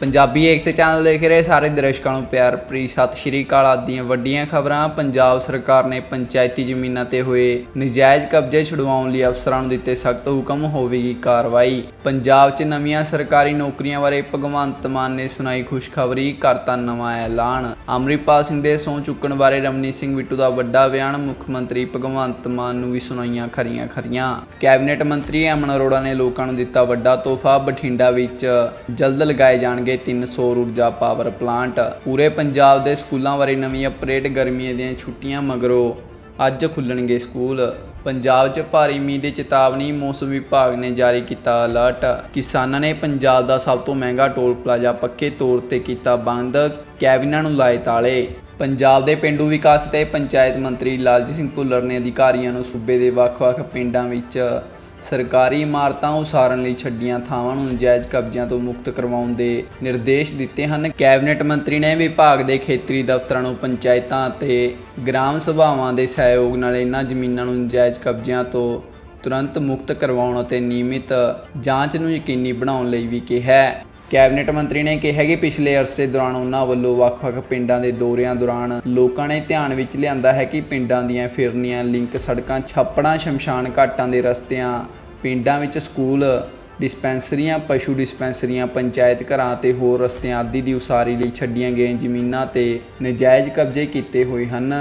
ਪੰਜਾਬੀ ਏਕਤਾ channel ਦੇਖ ਰਹੇ ਸਾਰੇ ਦਰਸ਼ਕਾਂ ਨੂੰ ਪਿਆਰ ਭਰੀ ਸਤਿ ਸ਼੍ਰੀ ਅਕਾਲ। ਆਦਿ ਦੀਆਂ ਵੱਡੀਆਂ ਖਬਰਾਂ, ਪੰਜਾਬ ਸਰਕਾਰ ਨੇ ਪੰਚਾਇਤੀ ਜ਼ਮੀਨਾਂ ਤੇ ਹੋਏ ਨਜਾਇਜ਼ ਕਬਜ਼ੇ ਛੁਡਵਾਉਣ ਲਈ ਅਫਸਰਾਂ ਨੂੰ ਦਿੱਤੇ ਸਖਤ ਹੁਕਮ, ਹੋਵੇਗੀ ਕਾਰਵਾਈ। ਪੰਜਾਬ 'ਚ ਨਵੀਆਂ ਸਰਕਾਰੀ ਨੌਕਰੀਆਂ ਬਾਰੇ ਭਗਵੰਤ ਮਾਨ ਨੇ ਸੁਣਾਈ ਖੁਸ਼ਖਬਰੀ, ਕਰਤਾ ਨਵਾਂ ਐਲਾਨ। ਅਮਰਿਤਪਾਲ ਸਿੰਘ ਦੇ ਸਹੁੰ ਚੁੱਕਣ ਬਾਰੇ ਰਮਨੀਤ ਸਿੰਘ ਬਿੱਟੂ ਦਾ ਵੱਡਾ ਬਿਆਨ, ਮੁੱਖ ਮੰਤਰੀ ਭਗਵੰਤ ਮਾਨ ਨੂੰ ਵੀ ਸੁਣਾਈਆਂ ਖਰੀਆਂ ਖਰੀਆਂ। ਕੈਬਨਿਟ ਮੰਤਰੀ ਅਮਨ ਅਰੋੜਾ ਨੇ ਲੋਕਾਂ ਨੂੰ ਦਿੱਤਾ ਵੱਡਾ ਤੋਹਫਾ, ਬਠਿੰਡਾ ਵਿੱਚ ਜਲਦ ਲਗਾਏ ਜਾਣਗੇ 3 ਸੌਰ ਊਰਜਾ ਪਾਵਰ ਪਲਾਂਟ ਪੂਰੇ ਪੰਜਾਬ ਦੇ ਸਕੂਲਾਂ ਬਾਰੇ ਨਵੀਂ ਅਪਡੇਟ ਗਰਮੀਆਂ ਦੀਆਂ ਛੁੱਟੀਆਂ ਮਗਰੋਂ ਅੱਜ ਖੁੱਲਣਗੇ ਸਕੂਲ। ਪੰਜਾਬ 'ਚ ਭਾਰੀ ਮੀਂਹ ਦੀ ਚੇਤਾਵਨੀ, ਮੌਸਮ ਵਿਭਾਗ ਨੇ ਜਾਰੀ ਕੀਤਾ ਅਲਰਟ ਕਿਸਾਨਾਂ ਨੇ ਪੰਜਾਬ ਦਾ ਸਭ ਤੋਂ ਮਹਿੰਗਾ ਟੋਲ ਪਲਾਜ਼ਾ ਪੱਕੇ ਤੌਰ ਤੇ ਕੀਤਾ ਬੰਦ। ਕੈਬਨਿਟ ਨੂੰ ਲਾਏ ਤਾਲੇ। ਪੰਜਾਬ ਦੇ ਪਿੰਡੂ ਵਿਕਾਸ ਤੇ ਪੰਚਾਇਤ ਮੰਤਰੀ ਲਾਲਜੀਤ ਸਿੰਘ ਭੁੱਲਰ ਨੇ ਅਧਿਕਾਰੀਆਂ ਨੂੰ ਸੂਬੇ ਦੇ ਵੱਖ-ਵੱਖ ਪਿੰਡਾਂ ਵਿੱਚ ਸਰਕਾਰੀ ਇਮਾਰਤਾਂ ਉਸਾਰਨ ਲਈ ਛੱਡੀਆਂ ਥਾਵਾਂ ਨੂੰ ਨਜਾਇਜ਼ ਕਬਜ਼ਿਆਂ ਤੋਂ ਮੁਕਤ ਕਰਵਾਉਣ ਦੇ ਨਿਰਦੇਸ਼ ਦਿੱਤੇ ਹਨ। ਕੈਬਨਿਟ ਮੰਤਰੀ ਨੇ ਵਿਭਾਗ ਦੇ ਖੇਤਰੀ ਦਫ਼ਤਰਾਂ ਨੂੰ ਪੰਚਾਇਤਾਂ ਅਤੇ ਗ੍ਰਾਮ ਸਭਾਵਾਂ ਦੇ ਸਹਿਯੋਗ ਨਾਲ ਇਹਨਾਂ ਜ਼ਮੀਨਾਂ ਨੂੰ ਨਜਾਇਜ਼ ਕਬਜ਼ਿਆਂ ਤੋਂ ਤੁਰੰਤ ਮੁਕਤ ਕਰਵਾਉਣ ਅਤੇ ਨਿਯਮਿਤ ਜਾਂਚ ਨੂੰ ਯਕੀਨੀ ਬਣਾਉਣ ਲਈ ਵੀ ਕਿਹਾ ਹੈ। ਕੈਬਨਿਟ ਮੰਤਰੀ ਨੇ ਕਿਹਾ ਕਿ ਪਿਛਲੇ ਅਰਸੇ ਦੌਰਾਨ ਉਹਨਾਂ ਵੱਲੋਂ ਵੱਖ-ਵੱਖ ਪਿੰਡਾਂ ਦੇ ਦੌਰਿਆਂ ਦੌਰਾਨ ਲੋਕਾਂ ਨੇ ਧਿਆਨ ਵਿੱਚ ਲਿਆਂਦਾ ਹੈ ਕਿ ਪਿੰਡਾਂ ਦੀਆਂ ਫਿਰਨੀਆਂ, ਲਿੰਕ ਸੜਕਾਂ, ਛਾਪੜਾਂ, ਸ਼ਮਸ਼ਾਨ ਘਾਟਾਂ ਦੇ ਰਸਤਿਆਂ, ਪਿੰਡਾਂ ਵਿੱਚ ਸਕੂਲ ਡਿਸਪੈਂਸਰੀਆਂ, ਪਸ਼ੂ ਡਿਸਪੈਂਸਰੀਆਂ, ਪੰਚਾਇਤ ਘਰਾਂ ਤੇ ਹੋਰ ਰਸਤਿਆਂ ਆਦਿ ਦੀ ਉਸਾਰੀ ਲਈ ਛੱਡੀਆਂ ਗਈਆਂ ਜ਼ਮੀਨਾਂ ਤੇ ਨਜਾਇਜ਼ ਕਬਜ਼ੇ ਕੀਤੇ ਹੋਏ ਹਨ।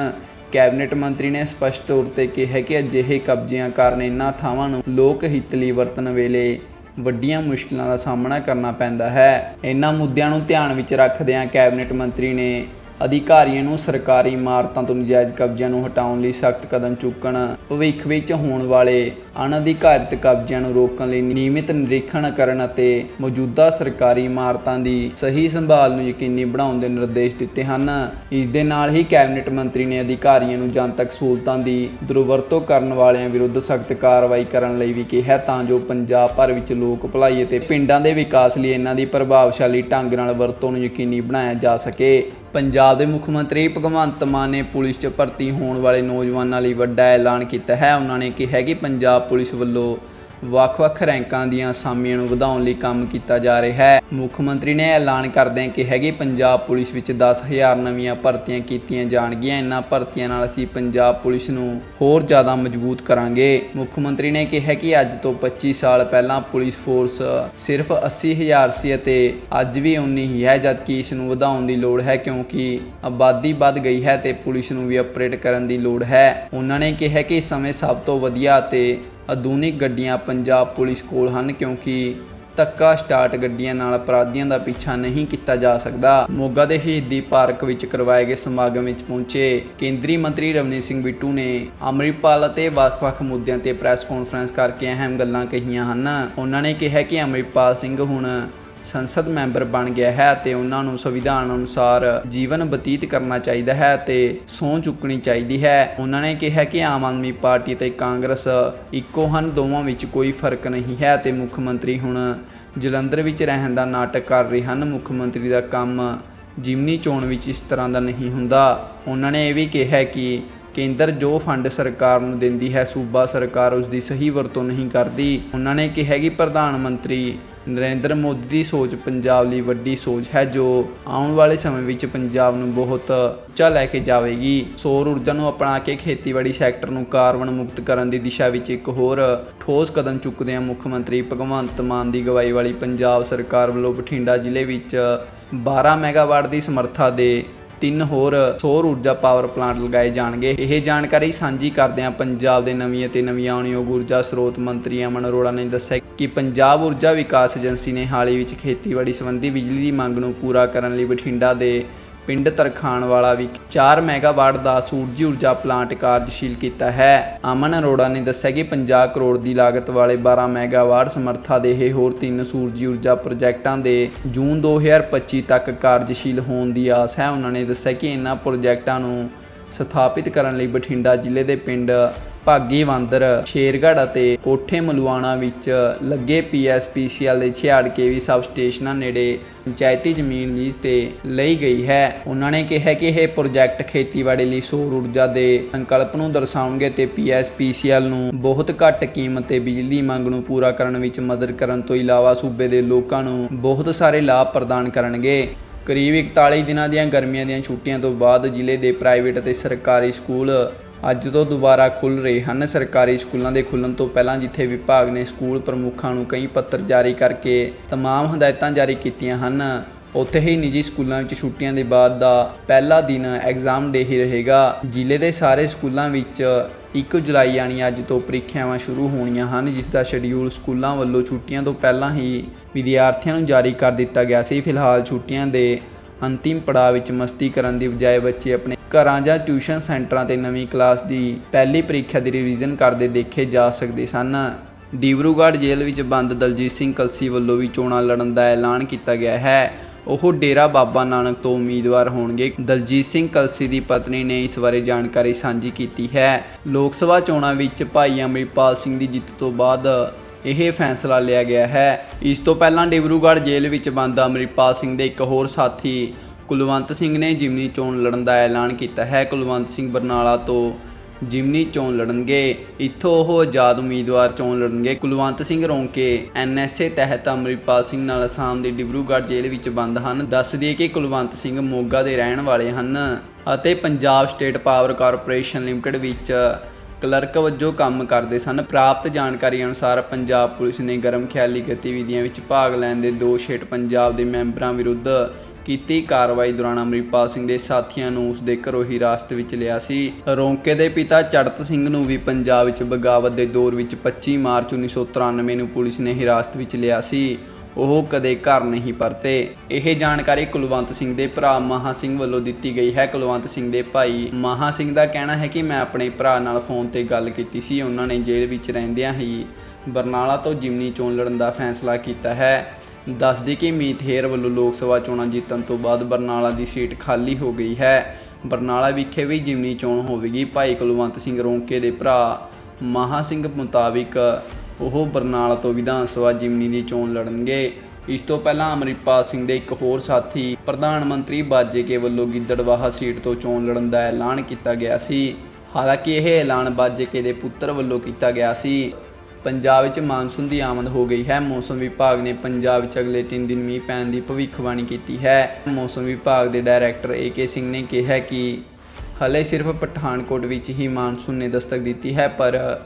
ਕੈਬਨਿਟ ਮੰਤਰੀ ਨੇ ਸਪਸ਼ਟ ਤੌਰ ਤੇ ਕਿਹਾ ਕਿ ਅਜਿਹੇ ਕਬਜ਼ਿਆਂ ਕਾਰਨ ਇਨ੍ਹਾਂ ਥਾਵਾਂ ਨੂੰ ਲੋਕ ਹਿੱਤ ਲਈ ਵਰਤਣ ਵੇਲੇ ਵੱਡੀਆਂ ਮੁਸ਼ਕਲਾਂ ਦਾ ਸਾਹਮਣਾ ਕਰਨਾ ਪੈਂਦਾ ਹੈ। ਇਹਨਾਂ ਮੁੱਦਿਆਂ ਨੂੰ ਧਿਆਨ ਵਿੱਚ ਰੱਖਦਿਆਂ ਕੈਬਨਿਟ ਮੰਤਰੀ ਨੇ ਅਧਿਕਾਰੀਆਂ ਨੂੰ ਸਰਕਾਰੀ ਇਮਾਰਤਾਂ ਤੋਂ ਨਜਾਇਜ਼ ਕਬਜ਼ਿਆਂ ਨੂੰ ਹਟਾਉਣ ਲਈ ਸਖਤ ਕਦਮ ਚੁੱਕਣ, ਭਵਿੱਖ ਵਿੱਚ ਹੋਣ ਵਾਲੇ ਅਣਅਧਿਕਾਰਿਤ ਕਬਜ਼ਿਆਂ ਨੂੰ ਰੋਕਣ ਲਈ ਨਿਯਮਿਤ ਨਿਰੀਖਣ ਕਰਨ ਅਤੇ ਮੌਜੂਦਾ ਸਰਕਾਰੀ ਇਮਾਰਤਾਂ ਦੀ ਸਹੀ ਸੰਭਾਲ ਨੂੰ ਯਕੀਨੀ ਬਣਾਉਣ ਦੇ ਨਿਰਦੇਸ਼ ਦਿੱਤੇ ਹਨ। ਇਸ ਦੇ ਨਾਲ ਹੀ ਕੈਬਨਿਟ ਮੰਤਰੀ ਨੇ ਅਧਿਕਾਰੀਆਂ ਨੂੰ ਜਨਤਕ ਸਹੂਲਤਾਂ ਦੀ ਦੁਰਵਰਤੋਂ ਕਰਨ ਵਾਲਿਆਂ ਵਿਰੁੱਧ ਸਖਤ ਕਾਰਵਾਈ ਕਰਨ ਲਈ ਵੀ ਕਿਹਾ ਤਾਂ ਜੋ ਪੰਜਾਬ ਭਰ ਵਿੱਚ ਲੋਕ ਭਲਾਈ ਅਤੇ ਪਿੰਡਾਂ ਦੇ ਵਿਕਾਸ ਲਈ ਇਹਨਾਂ ਦੀ ਪ੍ਰਭਾਵਸ਼ਾਲੀ ਢੰਗ ਨਾਲ ਵਰਤੋਂ ਨੂੰ ਯਕੀਨੀ ਬਣਾਇਆ ਜਾ ਸਕੇ। ਪੰਜਾਬ ਦੇ ਮੁੱਖ ਮੰਤਰੀ ਭਗਵੰਤ ਮਾਨ ਨੇ ਪੁਲਿਸ 'ਚ ਭਰਤੀ ਹੋਣ ਵਾਲੇ ਨੌਜਵਾਨਾਂ ਲਈ ਵੱਡਾ ਐਲਾਨ ਕੀਤਾ ਹੈ। ਉਹਨਾਂ ਨੇ ਕਿਹਾ ਕਿ ਪੰਜਾਬ ਪੁਲਿਸ ਵੱਲੋਂ ਵੱਖ-ਵੱਖ ਰੈਂਕਾਂ ਦੀਆਂ ਅਸਾਮੀਆਂ ਨੂੰ ਵਧਾਉਣ ਲਈ ਕੰਮ ਕੀਤਾ ਜਾ ਰਿਹਾ ਹੈ। ਮੁੱਖ ਮੰਤਰੀ ਨੇ ਐਲਾਨ ਕਰਦਿਆਂ ਕਿਹਾ ਕਿ ਪੰਜਾਬ ਪੁਲਿਸ ਵਿੱਚ 10000 ਨਵੀਆਂ ਭਰਤੀਆਂ ਕੀਤੀਆਂ ਜਾਣਗੀਆਂ। ਇਨ੍ਹਾਂ ਭਰਤੀਆਂ ਨਾਲ ਅਸੀਂ ਪੰਜਾਬ ਪੁਲਿਸ ਨੂੰ ਹੋਰ ਜ਼ਿਆਦਾ ਮਜ਼ਬੂਤ ਕਰਾਂਗੇ। ਮੁੱਖ ਮੰਤਰੀ ਨੇ ਕਿਹਾ ਕਿ ਅੱਜ ਤੋਂ 25 ਸਾਲ ਪਹਿਲਾਂ ਪੁਲਿਸ ਫੋਰਸ ਸਿਰਫ 80000 ਸੀ ਅਤੇ ਅੱਜ ਵੀ ਉਨੀ ਹੀ ਹੈ, ਜਦਕਿ ਇਸ ਨੂੰ ਵਧਾਉਣ ਦੀ ਲੋੜ ਹੈ ਕਿਉਂਕਿ ਆਬਾਦੀ ਵੱਧ ਗਈ ਹੈ ਤੇ ਪੁਲਿਸ ਨੂੰ ਵੀ ਅਪਗ੍ਰੇਡ ਕਰਨ ਦੀ ਲੋੜ ਹੈ। ਉਹਨਾਂ ਨੇ ਕਿਹਾ ਕਿ ਇਸ ਸਮੇਂ ਸਭ ਤੋਂ ਵਧੀਆ ਅਤੇ ਆਧੁਨਿਕ ਗੱਡੀਆਂ ਪੰਜਾਬ ਪੁਲਿਸ ਕੋਲ ਹਨ ਕਿਉਂਕਿ ਤੱਕਾ ਸਟਾਰਟ ਗੱਡੀਆਂ ਨਾਲ ਅਪਰਾਧੀਆਂ ਦਾ ਪਿੱਛਾ ਨਹੀਂ ਕੀਤਾ ਜਾ ਸਕਦਾ। ਮੋਗਾ ਦੇ ਸ਼ਹੀਦੀ ਪਾਰਕ ਵਿੱਚ ਕਰਵਾਏ ਗਏ ਸਮਾਗਮ ਵਿੱਚ ਪਹੁੰਚੇ ਕੇਂਦਰੀ ਮੰਤਰੀ ਰਵਨੀਤ ਸਿੰਘ ਬਿੱਟੂ ਨੇ ਅੰਮ੍ਰਿਤਪਾਲ ਅਤੇ ਵੱਖ-ਵੱਖ ਮੁੱਦਿਆਂ ਤੇ ਪ੍ਰੈਸ ਕਾਨਫਰੰਸ ਕਰਕੇ ਅਹਿਮ ਗੱਲਾਂ ਕਹੀਆਂ ਹਨ। ਉਹਨਾਂ ਨੇ ਕਿਹਾ ਕਿ ਅੰਮ੍ਰਿਤਪਾਲ ਸਿੰਘ ਹੁਣ ਸੰਸਦ ਮੈਂਬਰ ਬਣ ਗਿਆ ਹੈ ਤੇ ਉਹਨਾਂ ਨੂੰ ਸੰਵਿਧਾਨ ਅਨੁਸਾਰ ਜੀਵਨ ਬਤੀਤ ਕਰਨਾ ਚਾਹੀਦਾ ਹੈ ਤੇ ਸਹੁੰ ਚੁੱਕਣੀ ਚਾਹੀਦੀ ਹੈ। ਉਹਨਾਂ ਨੇ ਕਿਹਾ ਕਿ ਆਮ ਆਦਮੀ ਪਾਰਟੀ ਤੇ ਕਾਂਗਰਸ ਇੱਕੋ ਹਨ, ਦੋਵਾਂ ਵਿੱਚ ਕੋਈ ਫ਼ਰਕ ਨਹੀਂ ਹੈ ਤੇ ਮੁੱਖ ਮੰਤਰੀ ਹੁਣ ਜਲੰਧਰ ਵਿੱਚ ਰਹਿਣ ਦਾ ਨਾਟਕ ਕਰ ਰਹੇ ਹਨ। ਮੁੱਖ ਮੰਤਰੀ ਦਾ ਕੰਮ ਜਿਮਨੀ ਚੋਣ ਵਿੱਚ ਇਸ ਤਰ੍ਹਾਂ ਦਾ ਨਹੀਂ ਹੁੰਦਾ। ਉਹਨਾਂ ਨੇ ਇਹ ਵੀ ਕਿਹਾ ਕਿ ਕੇਂਦਰ ਜੋ ਫੰਡ ਸਰਕਾਰ ਨੂੰ ਦਿੰਦੀ ਹੈ, ਸੂਬਾ ਸਰਕਾਰ ਉਸ ਦੀ ਸਹੀ ਵਰਤੋਂ ਨਹੀਂ ਕਰਦੀ। ਉਹਨਾਂ ਨੇ ਕਿਹਾ ਕਿ ਪ੍ਰਧਾਨ ਮੰਤਰੀ ਨਰਿੰਦਰ ਮੋਦੀ ਦੀ ਸੋਚ ਪੰਜਾਬ ਲਈ ਵੱਡੀ ਸੋਚ ਹੈ, ਜੋ ਆਉਣ ਵਾਲੇ ਸਮੇਂ ਵਿੱਚ ਪੰਜਾਬ ਨੂੰ ਬਹੁਤ ਉੱਚਾ ਲੈ ਕੇ ਜਾਵੇਗੀ। ਸੌਰ ਊਰਜਾ ਨੂੰ ਅਪਣਾ ਕੇ ਖੇਤੀਬਾੜੀ ਸੈਕਟਰ ਨੂੰ ਕਾਰਬਨ ਮੁਕਤ ਕਰਨ ਦੀ ਦਿਸ਼ਾ ਵਿੱਚ ਇੱਕ ਹੋਰ ਠੋਸ ਕਦਮ ਚੁੱਕਦੇ ਚੁੱਕਦਿਆਂ ਮੁੱਖ ਮੰਤਰੀ ਭਗਵੰਤ ਮਾਨ ਦੀ ਅਗਵਾਈ ਵਾਲੀ ਪੰਜਾਬ ਸਰਕਾਰ ਵੱਲੋਂ ਬਠਿੰਡਾ ਜ਼ਿਲ੍ਹੇ ਵਿੱਚ 12 ਮੈਗਾਵਾਟ ਦੀ ਸਮਰੱਥਾ ਦੇ ਤਿੰਨ ਹੋਰ ਸੌਰ ਊਰਜਾ ਪਾਵਰ ਪਲਾਂਟ ਲਗਾਏ ਜਾਣਗੇ। ਇਹ ਜਾਣਕਾਰੀ ਸਾਂਝੀ ਕਰਦਿਆਂ ਪੰਜਾਬ ਦੇ ਨਵੀਂ ਅਤੇ ਨਵਿਆਉਣਯੋਗ ਊਰਜਾ ਸਰੋਤ ਮੰਤਰੀ ਅਮਨ ਅਰੋੜਾ ਨੇ ਦੱਸਿਆ ਕਿ ਪੰਜਾਬ ਊਰਜਾ ਵਿਕਾਸ ਏਜੰਸੀ ਨੇ ਹਾਲ ਹੀ ਵਿੱਚ ਖੇਤੀਬਾੜੀ ਸੰਬੰਧੀ ਬਿਜਲੀ ਦੀ ਮੰਗ ਨੂੰ ਪੂਰਾ ਕਰਨ ਲਈ ਬਠਿੰਡਾ ਦੇ ਪਿੰਡ ਤਰਖਾਣ ਵਾਲਾ ਵੀ 4 ਮੈਗਾਵਾਟ ਦਾ ਸੂਰਜੀ ਊਰਜਾ ਪਲਾਂਟ ਕਾਰਜਸ਼ੀਲ ਕੀਤਾ ਹੈ। ਅਮਨ ਅਰੋੜਾ ਨੇ ਦੱਸਿਆ ਕਿ 50 ਕਰੋੜ ਦੀ ਲਾਗਤ ਵਾਲੇ 12 ਮੈਗਾਵਾਟ ਸਮਰੱਥਾ ਦੇ ਇਹ ਹੋਰ ਤਿੰਨ ਸੂਰਜੀ ਊਰਜਾ ਪ੍ਰੋਜੈਕਟਾਂ ਦੇ ਜੂਨ 2025 ਤੱਕ ਕਾਰਜਸ਼ੀਲ ਹੋਣ ਦੀ ਆਸ ਹੈ। ਉਹਨਾਂ ਨੇ ਦੱਸਿਆ ਕਿ ਇਹਨਾਂ ਪ੍ਰੋਜੈਕਟਾਂ ਨੂੰ ਸਥਾਪਿਤ ਕਰਨ ਲਈ ਬਠਿੰਡਾ ਜ਼ਿਲ੍ਹੇ ਦੇ ਪਿੰਡ ਭਾਗੀ ਬਾਂਦਰ ਸ਼ੇਰਗੜ੍ਹ ਅਤੇ ਕੋਠੇ ਮਲੂਆਣਾ ਵਿੱਚ ਲੱਗੇ ਪੀਐਸਪੀਸੀਐਲ ਦੇ 66 ਕੇਵੀ ਸਬ ਸਟੇਸ਼ਨਾਂ ਨੇੜੇ ਪੰਚਾਇਤੀ ਜ਼ਮੀਨ ਲੀਜ਼ ਤੇ ਲਈ ਗਈ ਹੈ। ਉਹਨਾਂ ਨੇ ਕਿਹਾ ਕਿ ਇਹ ਪ੍ਰੋਜੈਕਟ ਖੇਤੀਬਾੜੀ ਲਈ ਸੌਰ ਊਰਜਾ ਦੇ ਸੰਕਲਪ ਨੂੰ ਦਰਸਾਉਣਗੇ ਤੇ ਪੀਐਸਪੀਸੀਐਲ ਨੂੰ ਬਹੁਤ ਘੱਟ ਕੀਮਤ ਤੇ ਬਿਜਲੀ ਮੰਗ ਨੂੰ ਪੂਰਾ ਕਰਨ ਵਿੱਚ ਮਦਦ ਕਰਨ ਤੋਂ ਇਲਾਵਾ ਸੂਬੇ ਦੇ ਲੋਕਾਂ ਨੂੰ ਬਹੁਤ ਸਾਰੇ ਲਾਭ ਪ੍ਰਦਾਨ ਕਰਨਗੇ। ਕਰੀਬ 41 ਦਿਨਾਂ ਦੀਆਂ ਗਰਮੀਆਂ ਦੀਆਂ ਛੁੱਟੀਆਂ ਤੋਂ ਬਾਅਦ ਜ਼ਿਲ੍ਹੇ ਦੇ ਪ੍ਰਾਈਵੇਟ ਅਤੇ ਸਰਕਾਰੀ ਸਕੂਲ ਅੱਜ ਤੋਂ ਦੁਬਾਰਾ ਖੁੱਲ ਰਹੇ ਹਨ ਸਰਕਾਰੀ ਸਕੂਲਾਂ ਦੇ ਖੁੱਲਣ ਤੋਂ ਪਹਿਲਾਂ ਜਿੱਥੇ ਵਿਭਾਗ ਨੇ ਸਕੂਲ ਪ੍ਰਮੁੱਖਾਂ ਨੂੰ ਕਈ ਪੱਤਰ ਜਾਰੀ ਕਰਕੇ तमाम ਹਦਾਇਤਾਂ ਜਾਰੀ ਕੀਤੀਆਂ ਹਨ ਉੱਥੇ ਹੀ ਨਿੱਜੀ ਸਕੂਲਾਂ ਵਿੱਚ ਛੁੱਟੀਆਂ ਦੇ ਬਾਅਦ ਦਾ ਪਹਿਲਾ ਦਿਨ ਐਗਜ਼ਾਮ ਡੇ ਹੀ ਰਹੇਗਾ ਜ਼ਿਲ੍ਹੇ ਦੇ ਸਾਰੇ ਸਕੂਲਾਂ ਵਿੱਚ 1 ਜੁਲਾਈ ਯਾਨੀ ਅੱਜ ਤੋਂ ਪ੍ਰੀਖਿਆਵਾਂ ਸ਼ੁਰੂ ਹੋਣੀਆਂ ਹਨ ਜਿਸ ਦਾ ਸ਼ਡਿਊਲ ਸਕੂਲਾਂ ਵੱਲੋਂ ਛੁੱਟੀਆਂ ਤੋਂ ਪਹਿਲਾਂ ਹੀ ਵਿਦਿਆਰਥੀਆਂ ਨੂੰ ਜਾਰੀ ਕਰ ਦਿੱਤਾ ਗਿਆ ਸੀ ਫਿਲਹਾਲ ਛੁੱਟੀਆਂ ਦੇ ਅੰਤਿਮ ਪੜਾਅ ਵਿੱਚ ਮਸਤੀ ਕਰਨ ਦੀ ਬਜਾਏ ਬੱਚੇ ਆਪਣੇ ਘਰਾਂ ਜਾਂ ਟਿਊਸ਼ਨ ਸੈਂਟਰਾਂ ਤੇ ਨਵੀਂ ਕਲਾਸ ਦੀ ਪਹਿਲੀ ਪ੍ਰੀਖਿਆ ਦੀ ਰਿਵੀਜ਼ਨ ਕਰਦੇ ਦੇਖੇ ਜਾ ਸਕਦੇ ਸਨ। ਡਿਬਰੂਗੜ੍ਹ ਜੇਲ੍ਹ ਵਿੱਚ ਬੰਦ ਦਲਜੀਤ ਸਿੰਘ ਕਲਸੀ ਵੱਲੋਂ ਵੀ ਚੋਣਾਂ ਲੜਨ ਦਾ ਐਲਾਨ ਕੀਤਾ ਗਿਆ ਹੈ। ਉਹ ਡੇਰਾ ਬਾਬਾ ਨਾਨਕ ਤੋਂ ਉਮੀਦਵਾਰ ਹੋਣਗੇ। ਦਲਜੀਤ ਸਿੰਘ ਕਲਸੀ ਦੀ ਪਤਨੀ ਨੇ ਇਸ ਬਾਰੇ ਜਾਣਕਾਰੀ ਸਾਂਝੀ ਕੀਤੀ ਹੈ। ਲੋਕ ਸਭਾ ਚੋਣਾਂ ਵਿੱਚ ਭਾਈ ਅਮਰਿਤਪਾਲ ਸਿੰਘ ਦੀ ਜਿੱਤ ਤੋਂ ਬਾਅਦ ਇਹ ਫੈਸਲਾ ਲਿਆ ਗਿਆ ਹੈ। ਇਸ ਤੋਂ ਪਹਿਲਾਂ ਡਿਬਰੂਗੜ੍ਹ ਜੇਲ੍ਹ ਵਿੱਚ ਬੰਦ ਅਮਰਿਤਪਾਲ ਸਿੰਘ ਦੇ ਇੱਕ ਹੋਰ ਸਾਥੀ ਕੁਲਵੰਤ ਸਿੰਘ ਨੇ ਜਿਮਨੀ ਚੋਣ ਲੜਨ ਦਾ ਐਲਾਨ ਕੀਤਾ ਹੈ। ਕੁਲਵੰਤ ਸਿੰਘ ਬਰਨਾਲਾ ਤੋਂ ਜਿਮਨੀ ਚੋਣ ਲੜਨਗੇ। ਇੱਥੋਂ ਉਹ ਆਜ਼ਾਦ ਉਮੀਦਵਾਰ ਚੋਣ ਲੜਨਗੇ। ਕੁਲਵੰਤ ਸਿੰਘ ਰੌਂਕੇ ਐਨਐਸਏ ਤਹਿਤ ਅਮਰਿਤਪਾਲ ਸਿੰਘ ਨਾਲ ਅਸਾਮ ਦੇ ਡਿਬਰੂਗੜ੍ਹ ਜੇਲ੍ਹ ਵਿੱਚ ਬੰਦ ਹਨ। ਦੱਸ ਦਈਏ ਕਿ ਕੁਲਵੰਤ ਸਿੰਘ ਮੋਗਾ ਦੇ ਰਹਿਣ ਵਾਲੇ ਹਨ ਅਤੇ Punjab state power corporation limited ਵਿੱਚ ਕਲਰਕ ਵਜੋਂ ਕੰਮ ਕਰਦੇ ਸਨ। ਪ੍ਰਾਪਤ ਜਾਣਕਾਰੀ ਅਨੁਸਾਰ ਪੰਜਾਬ ਪੁਲਿਸ ਨੇ ਗਰਮ ਖਿਆਲੀ ਗਤੀਵਿਧੀਆਂ ਵਿੱਚ ਭਾਗ ਲੈਣ ਦੇ ਦੋਸ਼ ਹੇਠ ਪੰਜਾਬ ਦੇ ਮੈਂਬਰਾਂ ਵਿਰੁੱਧ ਕੀਤੀ ਕਾਰਵਾਈ ਦੌਰਾਨ ਅਮਰਿਤਪਾਲ ਸਿੰਘ ਦੇ ਸਾਥੀਆਂ ਨੂੰ ਉਸ ਦੇ ਘਰੋਂ ਹਿਰਾਸਤ ਵਿੱਚ ਲਿਆ ਸੀ। ਰੋਂਕੇ ਦੇ ਪਿਤਾ ਚੜਤ ਸਿੰਘ ਨੂੰ ਵੀ ਪੰਜਾਬ ਵਿੱਚ ਬਗਾਵਤ ਦੇ ਦੌਰ ਵਿੱਚ 25 ਮਾਰਚ 1993 ਨੂੰ ਪੁਲਿਸ ਨੇ ਹਿਰਾਸਤ ਵਿੱਚ ਲਿਆ ਸੀ। ਉਹ ਕਦੇ ਘਰ ਨਹੀਂ ਪਰਤੇ। ਇਹ ਜਾਣਕਾਰੀ ਕੁਲਵੰਤ ਸਿੰਘ ਦੇ ਭਰਾ ਮਹਾ ਸਿੰਘ ਵੱਲੋਂ ਦਿੱਤੀ ਗਈ ਹੈ। ਕੁਲਵੰਤ ਸਿੰਘ ਦੇ ਭਾਈ ਮਹਾ ਸਿੰਘ ਦਾ ਕਹਿਣਾ ਹੈ ਕਿ ਮੈਂ ਆਪਣੇ ਭਰਾ ਨਾਲ ਫੋਨ ਤੇ ਗੱਲ ਕੀਤੀ ਸੀ। ਉਹਨਾਂ ਨੇ ਜੇਲ੍ਹ ਵਿੱਚ ਰਹਿੰਦਿਆਂ ਹੀ ਬਰਨਾਲਾ ਤੋਂ ਜਿਮਨੀ ਚੋਣ ਲੜਨ ਦਾ ਫੈਸਲਾ ਕੀਤਾ ਹੈ। ਦੱਸਦੀ ਕਿ ਮੀਤ ਹੇਰ ਵੱਲੋਂ ਲੋਕ ਸਭਾ ਚੋਣਾਂ ਜਿੱਤਣ ਤੋਂ ਬਾਅਦ ਬਰਨਾਲਾ ਦੀ ਸੀਟ ਖਾਲੀ ਹੋ ਗਈ ਹੈ। ਬਰਨਾਲਾ ਵਿਖੇ ਵੀ ਜਿਮਨੀ ਚੋਣ ਹੋਵੇਗੀ। ਭਾਈ ਕੁਲਵੰਤ ਸਿੰਘ ਰੋਂਕੇ ਦੇ ਭਰਾ ਮਹਾ ਸਿੰਘ ਮੁਤਾਬਿਕ ਉਹ ਬਰਨਾਲਾ ਤੋਂ ਵਿਧਾਨ ਸਭਾ ਜਿਮਨੀ ਦੀ ਚੋਣ ਲੜਨਗੇ। ਇਸ ਤੋਂ ਪਹਿਲਾਂ ਅਮਰਿਤਪਾਲ ਸਿੰਘ ਦੇ ਇੱਕ ਹੋਰ ਸਾਥੀ, ਪ੍ਰਧਾਨ ਮੰਤਰੀ ਬਾਜੇਕੇ ਵੱਲੋਂ ਗਿੱਦੜਵਾਹਾ ਸੀਟ ਤੋਂ ਚੋਣ ਲੜਨ ਦਾ ਐਲਾਨ ਕੀਤਾ ਗਿਆ ਸੀ। ਹਾਲਾਂਕਿ ਇਹ ਐਲਾਨ ਬਾਜੇਕੇ ਦੇ ਪੁੱਤਰ ਵੱਲੋਂ ਕੀਤਾ ਗਿਆ ਸੀ। ਪੰਜਾਬ ਵਿੱਚ ਮਾਨਸੂਨ ਦੀ ਆਮਦ ਹੋ ਗਈ ਹੈ। ਮੌਸਮ ਵਿਭਾਗ ਨੇ ਪੰਜਾਬ ਵਿੱਚ ਅਗਲੇ 3 ਦਿਨ ਮੀਂਹ ਪੈਣ ਦੀ ਭਵਿੱਖਬਾਣੀ ਕੀਤੀ ਹੈ। ਮੌਸਮ ਵਿਭਾਗ ਦੇ ਡਾਇਰੈਕਟਰ ਏਕੇ ਸਿੰਘ ਨੇ ਕਿਹਾ ਕਿ ਹਲੇ ਸਿਰਫ ਪਠਾਨਕੋਟ ਵਿੱਚ ਹੀ ਮਾਨਸੂਨ ਨੇ ਦਸਤਕ ਦਿੱਤੀ ਹੈ, ਪਰ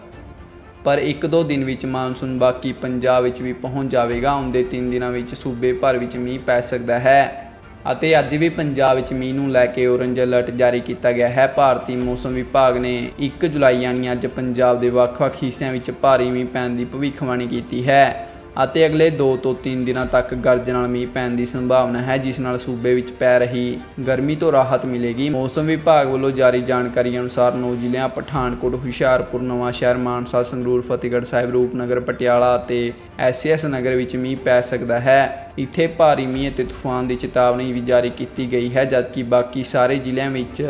ਪਰ ਇੱਕ ਦੋ ਦਿਨ ਵਿੱਚ ਮਾਨਸੂਨ ਬਾਕੀ ਪੰਜਾਬ ਵਿੱਚ ਵੀ ਪਹੁੰਚ ਜਾਵੇਗਾ। ਆਉਂਦੇ 3 ਦਿਨਾਂ ਵਿੱਚ ਸੂਬੇ ਭਰ ਵਿੱਚ ਮੀਂਹ ਪੈ ਸਕਦਾ ਹੈ ਅਤੇ ਅੱਜ ਵੀ ਪੰਜਾਬ ਵਿੱਚ ਮੀਂਹ ਨੂੰ ਲੈ ਕੇ ਔਰੰਜ ਅਲਰਟ ਜਾਰੀ ਕੀਤਾ ਗਿਆ ਹੈ। ਭਾਰਤੀ ਮੌਸਮ ਵਿਭਾਗ ਨੇ 1 ਜੁਲਾਈ ਯਾਨੀ ਅੱਜ ਪੰਜਾਬ ਦੇ ਵੱਖ-ਵੱਖ ਹਿੱਸਿਆਂ ਵਿੱਚ ਭਾਰੀ ਮੀਂਹ ਪੈਣ ਦੀ ਭਵਿੱਖਬਾਣੀ ਕੀਤੀ ਹੈ। ਅਤੇ ਅਗਲੇ 2 ਤੋਂ 3 ਦਿਨਾਂ ਤੱਕ ਗਰਜ ਨਾਲ ਮੀਂਹ ਪੈਣ ਦੀ ਸੰਭਾਵਨਾ ਹੈ, ਜਿਸ ਨਾਲ ਸੂਬੇ ਵਿੱਚ ਪੈ ਰਹੀ ਗਰਮੀ ਤੋਂ ਰਾਹਤ ਮਿਲੇਗੀ। ਮੌਸਮ ਵਿਭਾਗ ਵੱਲੋਂ ਜਾਰੀ ਜਾਣਕਾਰੀ ਅਨੁਸਾਰ ਨੌ ਜ਼ਿਲ੍ਹਿਆਂ ਪਠਾਨਕੋਟ, ਹੁਸ਼ਿਆਰਪੁਰ, ਨਵਾਂਸ਼ਹਿਰ, ਮਾਨਸਾ, ਸੰਗਰੂਰ, ਫਤਿਹਗੜ੍ਹ ਸਾਹਿਬ, ਰੂਪਨਗਰ, ਪਟਿਆਲਾ ਅਤੇ ਐਸਐਸ ਨਗਰ ਵਿੱਚ ਮੀਂਹ ਪੈ ਸਕਦਾ ਹੈ। ਇੱਥੇ ਭਾਰੀ ਮੀਂਹ ਅਤੇ ਤੂਫਾਨ ਦੀ ਚੇਤਾਵਨੀ ਵੀ ਜਾਰੀ ਕੀਤੀ ਗਈ ਹੈ, ਜਦਕਿ ਬਾਕੀ ਸਾਰੇ ਜ਼ਿਲ੍ਹਿਆਂ ਵਿੱਚ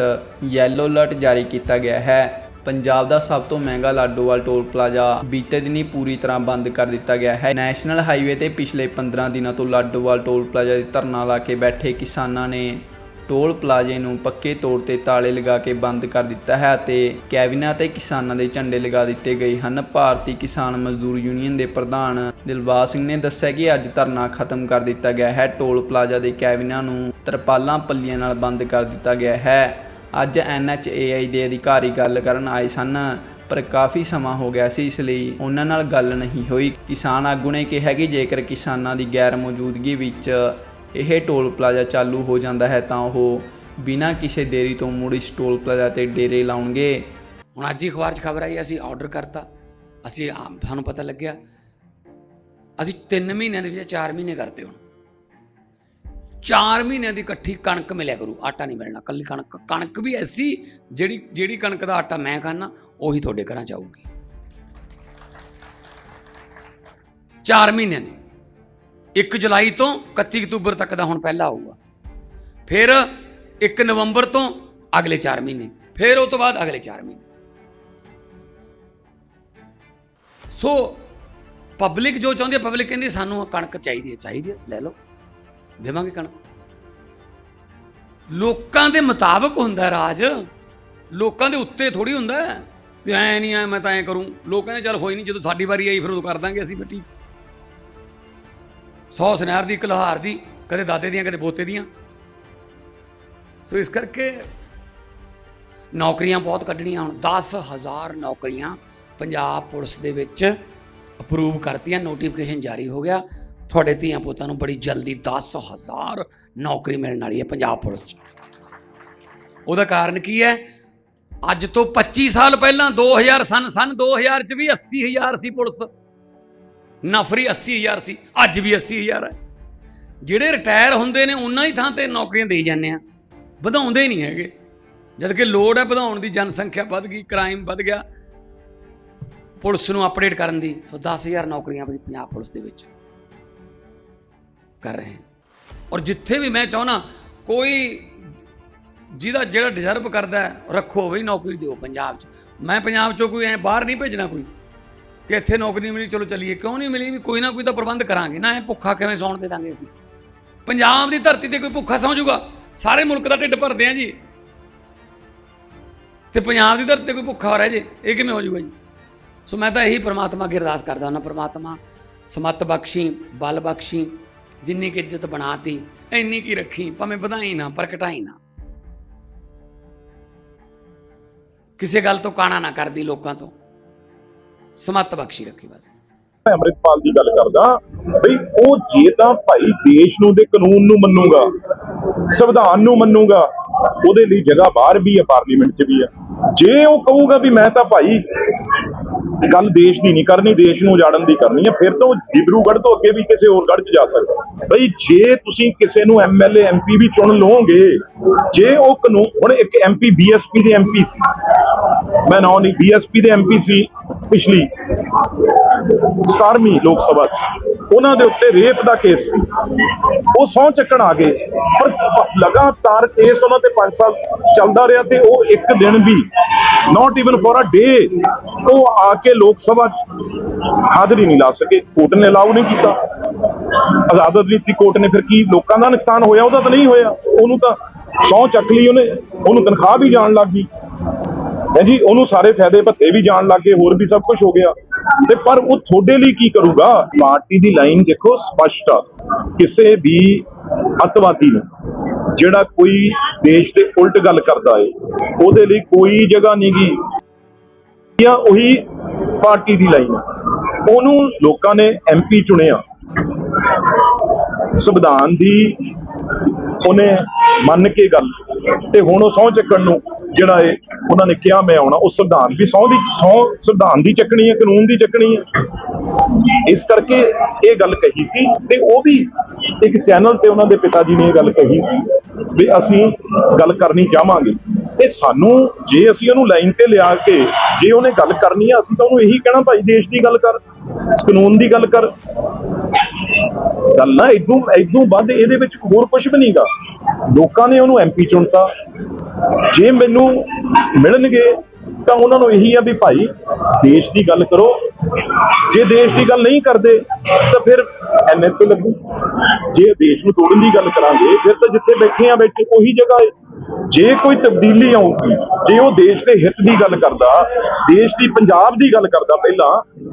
ਯੈਲੋ ਅਲਰਟ ਜਾਰੀ ਕੀਤਾ ਗਿਆ ਹੈ। ਪੰਜਾਬ ਦਾ ਸਭ ਤੋਂ ਮਹਿੰਗਾ ਲਾਡੋਵਾਲ ਟੋਲ ਪਲਾਜ਼ਾ ਬੀਤੇ ਦਿਨੀ ਪੂਰੀ ਤਰ੍ਹਾਂ ਬੰਦ ਕਰ ਦਿੱਤਾ ਗਿਆ ਹੈ। ਨੈਸ਼ਨਲ ਹਾਈਵੇ ਤੇ ਪਿਛਲੇ 15 ਦਿਨਾਂ ਤੋਂ ਲਾਡੋਵਾਲ ਟੋਲ ਪਲਾਜ਼ਾ ਦੇ ਧਰਨਾ ਲਾ ਕੇ ਬੈਠੇ ਕਿਸਾਨਾਂ ਨੇ ਟੋਲ ਪਲਾਜ਼ੇ ਨੂੰ ਪੱਕੇ ਤੌਰ ਤੇ ਤਾਲੇ ਲਗਾ ਕੇ ਬੰਦ ਕਰ ਦਿੱਤਾ ਹੈ ਅਤੇ ਕੈਬਿਨਾਂ ਤੇ ਕਿਸਾਨਾਂ ਦੇ ਝੰਡੇ ਲਗਾ ਦਿੱਤੇ ਗਏ ਹਨ। ਭਾਰਤੀ ਕਿਸਾਨ ਮਜ਼ਦੂਰ ਯੂਨੀਅਨ ਦੇ ਪ੍ਰਧਾਨ ਦਿਲਬਾਗ ਸਿੰਘ ਨੇ ਦੱਸਿਆ ਕਿ ਅੱਜ ਧਰਨਾ ਖਤਮ ਕਰ ਦਿੱਤਾ ਗਿਆ ਹੈ। ਟੋਲ ਪਲਾਜ਼ਾ ਦੇ ਕੈਬਿਨਾਂ ਨੂੰ ਤਰਪਾਲਾਂ ਪੱਲੀਆਂ ਨਾਲ ਬੰਦ ਕਰ ਦਿੱਤਾ ਗਿਆ ਹੈ। ਅੱਜ ਐਨਐਚਏਆਈ ਦੇ ਅਧਿਕਾਰੀ ਗੱਲ ਕਰਨ ਆਏ ਸਨ, ਪਰ ਕਾਫੀ ਸਮਾਂ ਹੋ ਗਿਆ ਸੀ, ਇਸ ਲਈ ਉਹਨਾਂ ਨਾਲ ਗੱਲ ਨਹੀਂ ਹੋਈ। ਕਿਸਾਨ ਆਗੂ ਨੇ ਕਿਹਾ ਕਿ ਜੇਕਰ ਕਿਸਾਨਾਂ ਦੀ ਗੈਰ ਮੌਜੂਦਗੀ ਵਿੱਚ ਇਹ ਟੋਲ ਪਲਾਜ਼ਾ ਚਾਲੂ ਹੋ ਜਾਂਦਾ ਹੈ, ਤਾਂ ਉਹ ਬਿਨਾਂ ਕਿਸੇ ਦੇਰੀ ਤੋਂ ਮੁੜ ਇਸ ਟੋਲ ਪਲਾਜ਼ਾ ਤੇ ਡੇਰੇ ਲਾਉਣਗੇ। ਹੁਣ ਅੱਜ ਹੀ ਅਖਬਾਰ 'ਚ ਖਬਰ ਆਈ, ਅਸੀਂ ਆਰਡਰ ਕਰਤਾ। ਅਸੀਂ ਆਮ- ਸਾਨੂੰ ਪਤਾ ਲੱਗਿਆ, ਅਸੀਂ 3 ਮਹੀਨਿਆਂ ਦੇ ਵਿੱਚ 4 ਮਹੀਨੇ ਕਰਤੇ ਹੁਣ। 4 ਮਹੀਨਿਆਂ ਦੀ ਇਕੱਠੀ ਕਣਕ ਮਿਲਿਆ ਕਰੂ, ਆਟਾ ਨਹੀਂ ਮਿਲਣਾ ਕੱਲੀ ਕਣਕ ਕਣਕ ਵੀ ਐਸੀ ਜਿਹੜੀ ਜਿਹੜੀ ਕਣਕ ਦਾ ਆਟਾ ਮੈਂ ਖਾਣਾ ਉਹੀ ਤੁਹਾਡੇ ਘਰਾਂ 'ਚ ਆਊਗੀ। 4 ਮਹੀਨਿਆਂ ਦੀ। 1 ਜੁਲਾਈ ਤੋਂ 31 ਅਕਤੂਬਰ ਤੱਕ ਦਾ ਹੁਣ ਪਹਿਲਾ ਆਊਗਾ। ਫਿਰ 1 ਨਵੰਬਰ ਤੋਂ ਅਗਲੇ 4 ਮਹੀਨੇ, ਫਿਰ ਉਹ ਤੋਂ ਬਾਅਦ ਅਗਲੇ 4 ਮਹੀਨੇ। ਸੋ ਪਬਲਿਕ ਜੋ ਚਾਹੁੰਦੀ ਹੈ ਪਬਲਿਕ ਕਹਿੰਦੀ ਸਾਨੂੰ ਕਣਕ ਚਾਹੀਦੀ ਹੈ ਚਾਹੀਦੀ ਹੈ ਲੈ ਲਓ। ਦੇਵਾਂਗੇ ਕਣਕ। ਲੋਕਾਂ ਦੇ ਮੁਤਾਬਕ ਹੁੰਦਾ ਰਾਜ। ਲੋਕਾਂ ਦੇ ਉੱਤੇ ਥੋੜੀ ਹੁੰਦਾ ਵੀ ਐ ਨਹੀਂ, ਐ ਮੈਂ ਤਾਂ ਐ ਕਰੂੰ। ਲੋਕ ਕਹਿੰਦੇ, ਚੱਲ ਹੋਈ ਨਹੀਂ, ਜਦੋਂ ਸਾਡੀ ਵਾਰੀ ਆਈ ਫਿਰ ਉਹ ਕਰ ਦਾਂਗੇ ਅਸੀਂ ਬੇਟੀ ਸੌ ਸੁਨਹਿਰ ਦੀ ਕਲਹਾਰ ਦੀ, ਕਦੇ ਦਾਦੇ ਦੀਆਂ, ਕਦੇ ਪੋਤੇ ਦੀਆਂ। ਸੋ ਇਸ ਕਰਕੇ ਨੌਕਰੀਆਂ ਬਹੁਤ ਕੱਢਣੀਆਂ ਹੁਣ। 10000 ਨੌਕਰੀਆਂ ਪੰਜਾਬ ਪੁਲਿਸ ਦੇ ਵਿੱਚ ਅਪਰੂਵ ਕਰਤੀਆਂ। ਨੋਟੀਫਿਕੇਸ਼ਨ ਜਾਰੀ ਹੋ ਗਿਆ। ਤੁਹਾਡੇ ਧੀਆਂ ਪੁੱਤਾਂ ਨੂੰ ਬੜੀ ਜਲਦੀ 10000 ਨੌਕਰੀ ਮਿਲਣ ਵਾਲੀ ਹੈ ਪੰਜਾਬ ਪੁਲਿਸ 'ਚ। ਉਹਦਾ ਕਾਰਨ ਕੀ ਹੈ? ਅੱਜ ਤੋਂ 25 ਸਾਲ ਪਹਿਲਾਂ 2000 ਸਨ ਸਨ 2000 ਚ ਵੀ 80000 ਸੀ ਪੁਲਿਸ। ਨਫਰੀ 80000 ਸੀ, ਅੱਜ ਵੀ 80000 ਹੈ। ਜਿਹੜੇ ਰਿਟਾਇਰ ਹੁੰਦੇ ਨੇ, ਉਹਨਾਂ ਹੀ ਥਾਂ ਤੇ ਨੌਕਰੀਆਂ ਦੇਈ ਜਾਂਦੇ ਆ। ਵਧਾਉਂਦੇ ਨਹੀਂ ਹੈਗੇ। ਜਦ ਕਿ ਲੋੜ ਹੈ ਵਧਾਉਣ ਦੀ, ਜਨਸੰਖਿਆ ਵੱਧ ਗਈ, ਕ੍ਰਾਈਮ ਵੱਧ ਗਿਆ। ਪੁਲਿਸ ਨੂੰ ਅਪਡੇਟ ਕਰਨ ਦੀ, ਸੋ 10000 ਨੌਕਰੀਆਂ ਪੰਜਾਬ ਪੁਲਿਸ ਦੇ ਵਿੱਚ। ਕਰ ਰਹੇ ਹਾਂ। ਔਰ ਜਿੱਥੇ ਵੀ ਮੈਂ ਚਾਹਣਾ ਕੋਈ ਜਿਹਦਾ ਜਿਹੜਾ ਡਿਜ਼ਰਵ ਕਰਦਾ ਰੱਖੋ ਬਈ ਨੌਕਰੀ ਦਿਓ ਪੰਜਾਬ 'ਚ। ਮੈਂ ਪੰਜਾਬ 'ਚੋਂ ਕੋਈ ਐ ਬਾਹਰ ਨਹੀਂ ਭੇਜਣਾ ਕੋਈ, ਕਿ ਇੱਥੇ ਨੌਕਰੀ ਨਹੀਂ ਮਿਲੀ, ਚਲੋ ਚੱਲੀਏ। ਕਿਉਂ ਨਹੀਂ ਮਿਲੀ ਵੀ ਕੋਈ ਨਾ ਕੋਈ ਤਾਂ ਪ੍ਰਬੰਧ ਕਰਾਂਗੇ। ਨਾ ਇਹ ਭੁੱਖਾ ਕਿਵੇਂ ਸੌਣ ਦੇ ਦਾਂਗੇ ਅਸੀਂ? ਪੰਜਾਬ ਦੀ ਧਰਤੀ ਤੇ ਕੋਈ ਭੁੱਖਾ ਸੌਂ ਜਾਊਗਾ? ਸਾਰੇ ਮੁਲਕ ਦਾ ਢਿੱਡ ਭਰਦੇ ਆ ਜੀ। ਤੇ ਪੰਜਾਬ ਦੀ ਧਰਤੀ ਤੇ ਕੋਈ ਭੁੱਖਾ ਹੋ ਰਿਹਾ ਜੇ, ਇਹ ਕਿਵੇਂ ਹੋ ਜਾਊਗਾ ਜੀ? ਸੋ ਮੈਂ ਤਾਂ ਇਹੀ ਪ੍ਰਮਾਤਮਾ ਅੱਗੇ ਅਰਦਾਸ ਕਰਦਾ ਹਾਂ ਪ੍ਰਮਾਤਮਾ, ਸਮਤ ਬਖਸ਼ੀ, ਬਲ ਬਖਸ਼ੀ ਜਿੰਨੀ ਕਿ ਇੱਜ਼ਤ ਬਣਾਤੀ, ਇੰਨੀ ਕੀ ਰੱਖੀ, ਭਾਵੇਂ ਵਧਾਈ ਨਾ ਪਰ ਘਟਾਈ ਨਾ। ਕਿਸੇ ਗੱਲ ਤੋਂ ਕਾਣਾ ਨਾ ਕਰਦੀ ਲੋਕਾਂ ਤੋਂ। ਸਮਤ ਬਖਸ਼ੀ ਰੱਖੀ ਬਸ। ਮੈਂ ਅੰਮ੍ਰਿਤਪਾਲ ਦੀ ਗੱਲ ਕਰਦਾ, ਬਈ ਉਹ ਜੇ ਤਾਂ ਭਾਈ ਦੇਸ਼ ਨੂੰ ਦੇ ਕਾਨੂੰਨ ਨੂੰ ਮੰਨੂਗਾ, ਸੰਵਿਧਾਨ ਨੂੰ ਮੰਨੂਗਾ ਉਹਦੇ ਲਈ ਜਗ੍ਹਾ ਬਾਹਰ ਵੀ ਹੈ, ਪਾਰਲੀਮੈਂਟ 'ਚ ਵੀ ਹੈ। ਜੇ ਉਹ ਕਹੂਗਾ ਵੀ ਮੈਂ ਤਾਂ ਭਾਈ ਗੱਲ ਦੇਸ਼ ਦੀ ਨਹੀਂ ਕਰਨੀ, ਦੇਸ਼ ਨੂੰ ਉਜਾੜਨ ਦੀ ਕਰਨੀ ਹੈ, ਫਿਰ ਤਾਂ ਉਹ ਡਿਬਰੂਗੜ੍ਹ ਤੋਂ ਅੱਗੇ ਵੀ ਕਿਸੇ ਹੋਰ ਗੜ੍ਹ 'ਚ ਜਾ ਸਕਦਾ ਬਈ ਜੇ ਤੁਸੀਂ ਕਿਸੇ ਨੂੰ ਐਮਐਲਏ ਐਮਪੀ ਵੀ ਚੁਣ ਲਓਗੇ, ਜੇ ਉਹ ਕਾਨੂੰਨ, ਹੁਣ ਇੱਕ ਐਮਪੀ ਬੀਐਸਪੀ ਦੇ ਐਮਪੀ ਸੀ, ਮੈਂ ਨਾਂ ਨਹੀਂ ਬੀਐਸਪੀ ਦੇ ਐਮਪੀ ਸੀ ਪਿਛਲੀ 17ਵੀਂ ਲੋਕ ਸਭਾ 'ਚ। ਉਹਨਾਂ ਦੇ ਉੱਤੇ ਰੇਪ ਦਾ ਕੇਸ ਸੀ। ਉਹ ਸਹੁੰ ਚੱਕਣ ਆ ਗਏ, ਪਰ ਲਗਾਤਾਰ ਕੇਸ ਉਹਨਾਂ ਤੇ 5 ਸਾਲ ਚੱਲਦਾ ਰਿਹਾ ਤੇ ਉਹ ਇੱਕ ਦਿਨ ਵੀ ਨਾਟ ਇਵਨ ਫॉर ਅ ਡੇ ਉਹ ਆ ਕੇ ਲੋਕ ਸਭਾ 'ਚ ਹਾਜ਼ਰੀ ਨਹੀਂ ਲਾ ਸਕੇ। ਕੋਰਟ ਨੇ ਅਲਾਉ ਨਹੀਂ ਕੀਤਾ। ਆਜ਼ਾਦ ਰੀਤੀ ਕੋਰਟ ਨੇ ਫਿਰ ਕੀ ਲੋਕਾਂ ਦਾ ਨੁਕਸਾਨ ਹੋਇਆ, ਉਹਦਾ ਤਾਂ ਨਹੀਂ ਹੋਇਆ। ਉਹਨੂੰ ਤਾਂ ਸਹੁੰ ਚੱਕ ਲਈ ਉਹਨੇ, ਉਹਨੂੰ ਤਨਖਾਹ ਵੀ ਜਾਣ ਲੱਗ ਗਈ। ਹੈ ਜੀ, ਉਹਨੂੰ ਸਾਰੇ ਫਾਇਦੇ ਭੱਤੇ ਵੀ ਜਾਣ ਲੱਗੇ ਹੋਰ ਵੀ ਸਭ ਕੁਝ ਹੋ ਗਿਆ। ਤੇ ਪਰ ਉਹ ਤੁਹਾਡੇ ਲਈ ਕੀ ਕਰੂਗਾ? ਪਾਰਟੀ ਦੀ ਲਾਈਨ ਦੇਖੋ ਸਪਸ਼ਟ ਆ। ਕਿਸੇ ਵੀ ਅਤਵਾਦੀ ਨੂੰ, ਜਿਹੜਾ ਕੋਈ ਦੇਸ਼ ਦੇ ਉਲਟ ਗੱਲ ਕਰਦਾ ਏ, ਉਹਦੇ ਲਈ ਕੋਈ ਜਗ੍ਹਾ ਨਹੀਂ ਨਹੀਂਗੀ ਜਾਂ ਉਹੀ ਪਾਰਟੀ ਦੀ ਲਾਈਨ ਉਹਨੂੰ ਲੋਕਾਂ ਨੇ ਐਮਪੀ ਚੁਣਿਆ। ਸੰਵਿਧਾਨ ਦੀ ਉਹਨੇ ਮੰਨ ਕੇ ਗੱਲ ਤੇ ਹੁਣ ਉਹ ਸਹੁੰ ਚੱਕਣ ਨੂੰ ਜਿਹੜਾ ਏ ਉਹਨਾਂ ਨੇ ਕਿਹਾ ਮੈਂ ਆਉਣਾ, ਉਹ ਸੰਵਿਧਾਨ ਵੀ ਸਹੁੰ ਦੀ, ਸਹੁੰ ਸੰਵਿਧਾਨ ਦੀ ਚੱਕਣੀ ਹੈ, ਕਾਨੂੰਨ ਦੀ ਚੱਕਣੀ ਹੈ। ਇਸ ਕਰਕੇ ਇਹ ਗੱਲ ਕਹੀ ਸੀ ਤੇ ਉਹ ਵੀ ਇੱਕ ਚੈਨਲ ਤੇ ਉਹਨਾਂ ਦੇ ਪਿਤਾ ਜੀ ਨੇ ਇਹ ਗੱਲ ਕਹੀ ਸੀ ਵੀ ਅਸੀਂ ਗੱਲ ਕਰਨੀ ਚਾਹਾਂਗੇ। ਤੇ ਸਾਨੂੰ ਜੇ ਅਸੀਂ ਉਹਨੂੰ ਲਾਈਨ ਤੇ ਲਿਆ ਕੇ ਜੇ ਉਹਨੇ ਗੱਲ ਕਰਨੀ ਆ, ਅਸੀਂ ਤਾਂ ਉਹਨੂੰ ਇਹੀ ਕਹਿਣਾ, ਭਾਈ ਦੇਸ਼ ਦੀ ਗੱਲ ਕਰ, ਕਾਨੂੰਨ ਦੀ ਗੱਲ ਕਰ। ਗੱਲ ਨਾ ਇਦੋਂ ਇਦੋਂ ਵੱਧ ਇਹਦੇ ਵਿੱਚ ਹੋਰ ਕੁਝ ਵੀ ਨਹੀਂਗਾ ਲੋਕਾਂ ਨੇ ਉਹਨੂੰ ਐਮਪੀ ਚੁਣਤਾ। ਜੇ ਮੈਨੂੰ ਮਿਲਣਗੇ, ਤਾਂ ਉਹਨਾਂ ਨੂੰ ਇਹੀ ਆ ਵੀ ਭਾਈ, ਦੇਸ਼ ਦੀ ਗੱਲ ਕਰੋ। ਜੇ ਦੇਸ਼ ਦੀ ਗੱਲ ਨਹੀਂ ਕਰਦੇ, ਤਾਂ ਫਿਰ ਐਨਐਸਏ ਲੱਗੂ। ਜੇ ਦੇਸ਼ ਨੂੰ ਤੋੜਨ ਦੀ ਗੱਲ ਕਰਾਂਗੇ, ਫਿਰ ਤਾਂ ਜਿੱਥੇ ਬੈਠੇ ਆ ਬੈਠੇ ਉਹੀ ਜਗ੍ਹਾ ਹੈ। ਜੇ ਕੋਈ ਤਬਦੀਲੀ ਆਊਗੀ ਜੇ ਉਹ ਦੇਸ਼ ਦੇ ਹਿੱਤ ਦੀ ਗੱਲ ਕਰਦਾ, ਦੇਸ਼ ਦੀ ਪੰਜਾਬ ਦੀ ਗੱਲ ਕਰਦਾ ਪਹਿਲਾਂ,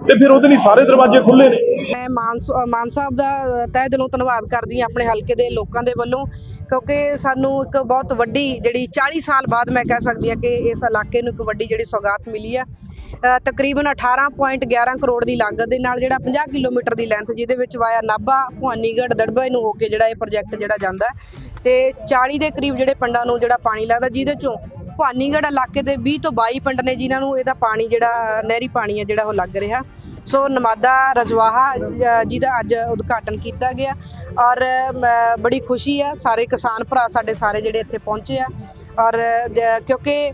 ਤੇ ਫਿਰ ਉਹਦੇ ਲਈ ਸਾਰੇ ਦਰਵਾਜ਼ੇ ਖੁੱਲੇ ਨੇ। ਮੈਂ ਮਾਨ ਸਾਹਿਬ ਦਾ ਤਹਿ ਦਿਲੋਂ ਧੰਨਵਾਦ ਕਰਦੀ ਹਾਂ ਆਪਣੇ ਹਲਕੇ ਦੇ ਲੋਕਾਂ ਦੇ ਵੱਲੋਂ, ਕਿਉਂਕਿ ਸਾਨੂੰ ਇੱਕ ਬਹੁਤ ਵੱਡੀ ਜਿਹੜੀ 40 ਸਾਲ ਬਾਅਦ ਮੈਂ ਕਹਿ ਸਕਦੀ ਹਾਂ ਕਿ ਇਸ ਇਲਾਕੇ ਨੂੰ ਇੱਕ ਵੱਡੀ ਜਿਹੜੀ ਸੌਗਾਤ ਮਿਲੀ ਆ ਤਕਰੀਬਨ 18.11 ਕਰੋੜ ਦੀ ਲਾਗਤ ਦੇ ਨਾਲ ਜਿਹੜਾ 50 ਕਿਲੋਮੀਟਰ ਦੀ ਲੈਂਥ ਜਿਹਦੇ ਵਿੱਚ ਵਾਇਆ ਨਾਭਾ, ਭਵਾਨੀਗੜ੍ਹ ਦੜਬੇ ਨੂੰ ਹੋ ਕੇ ਜਿਹੜਾ ਇਹ ਪ੍ਰੋਜੈਕਟ ਜਿਹੜਾ ਜਾਂਦਾ ਹੈ। ਤੇ 40 ਦੇ ਕਰੀਬ ਜਿਹੜੇ ਪਿੰਡਾਂ ਨੂੰ ਜਿਹੜਾ ਪਾਣੀ ਲੱਗਦਾ, ਜਿਹਦੇ ਚੋਂ ਭਵਾਨੀਗੜ੍ਹ ਇਲਾਕੇ ਦੇ 20 ਤੋਂ 22 ਪਿੰਡ ਨੇ ਜਿਨ੍ਹਾਂ ਨੂੰ ਇਹਦਾ ਪਾਣੀ ਜਿਹੜਾ, ਨਹਿਰੀ ਪਾਣੀ ਹੈ ਜਿਹੜਾ ਉਹ ਲੱਗ ਰਿਹਾ। ਸੋ ਨਮਾਦਾ ਰਜਵਾਹਾ ਜਿਹਦਾ ਅੱਜ ਉਦਘਾਟਨ ਕੀਤਾ ਗਿਆ। ਔਰ ਬੜੀ ਖੁਸ਼ੀ ਆ ਸਾਰੇ ਕਿਸਾਨ ਭਰਾ ਸਾਡੇ ਸਾਰੇ ਜਿਹੜੇ ਇੱਥੇ ਪਹੁੰਚੇ ਆ। ਔਰ ਕਿਉਂਕਿ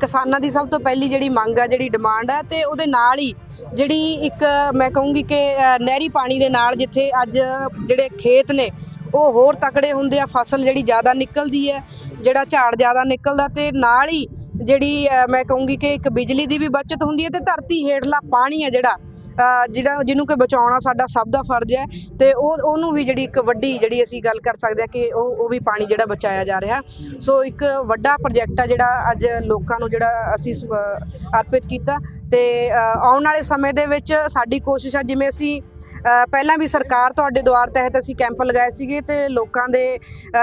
ਕਿਸਾਨਾਂ ਦੀ ਸਭ ਤੋਂ ਪਹਿਲੀ ਜਿਹੜੀ ਮੰਗ ਆ, ਜਿਹੜੀ ਡਿਮਾਂਡ ਹੈ ਤੇ ਉਹਦੇ ਨਾਲ ਹੀ ਜਿਹੜੀ ਇੱਕ, ਮੈਂ ਕਹੂੰਗੀ ਕਿ ਨਹਿਰੀ ਪਾਣੀ ਦੇ ਨਾਲ ਜਿੱਥੇ ਅੱਜ ਜਿਹੜੇ ਖੇਤ ਨੇ, ਉਹ ਹੋਰ ਤਕੜੇ ਹੁੰਦੇ ਆ, ਫਸਲ ਜਿਹੜੀ ਜ਼ਿਆਦਾ ਨਿਕਲਦੀ ਹੈ, ਜਿਹੜਾ ਝਾੜ ਜ਼ਿਆਦਾ ਨਿਕਲਦਾ, ਤੇ ਨਾਲ ਹੀ ਜਿਹੜੀ ਮੈਂ ਕਹੂੰਗੀ ਕਿ ਇੱਕ ਬਿਜਲੀ ਦੀ ਵੀ ਬਚਤ ਹੁੰਦੀ ਹੈ, ਤੇ ਧਰਤੀ ਹੇਠਲਾ ਪਾਣੀ ਹੈ ਜਿਹੜਾ ਜਿਹੜਾ ਜਿਹਨੂੰ ਕਿ ਬਚਾਉਣਾ ਸਾਡਾ ਸਭ ਦਾ ਫਰਜ਼ ਹੈ ਤੇ ਉਹ ਉਹਨੂੰ ਵੀ ਜਿਹੜੀ ਇੱਕ ਵੱਡੀ ਜਿਹੜੀ ਅਸੀਂ ਗੱਲ ਕਰ ਸਕਦੇ ਹਾਂ ਕਿ ਉਹ ਉਹ ਵੀ ਪਾਣੀ ਜਿਹੜਾ ਬਚਾਇਆ ਜਾ ਰਿਹਾ। ਸੋ ਇੱਕ ਵੱਡਾ ਪ੍ਰੋਜੈਕਟ ਆ ਜਿਹੜਾ ਅੱਜ ਲੋਕਾਂ ਨੂੰ ਜਿਹੜਾ ਅਸੀਂ ਸ- ਅਰਪਿਤ ਕੀਤਾ ਤੇ ਆਉਣ ਵਾਲੇ ਸਮੇਂ ਦੇ ਵਿੱਚ ਸਾਡੀ ਕੋਸ਼ਿਸ਼ ਆ, ਜਿਵੇਂ ਅਸੀਂ ਪਹਿਲਾਂ ਵੀ ਸਰਕਾਰ ਤੁਹਾਡੇ ਦੁਆਰ ਤਹਿਤ ਅਸੀਂ ਕੈਂਪ ਲਗਾਏ ਸੀਗੇ ਤੇ ਲੋਕਾਂ ਦੇ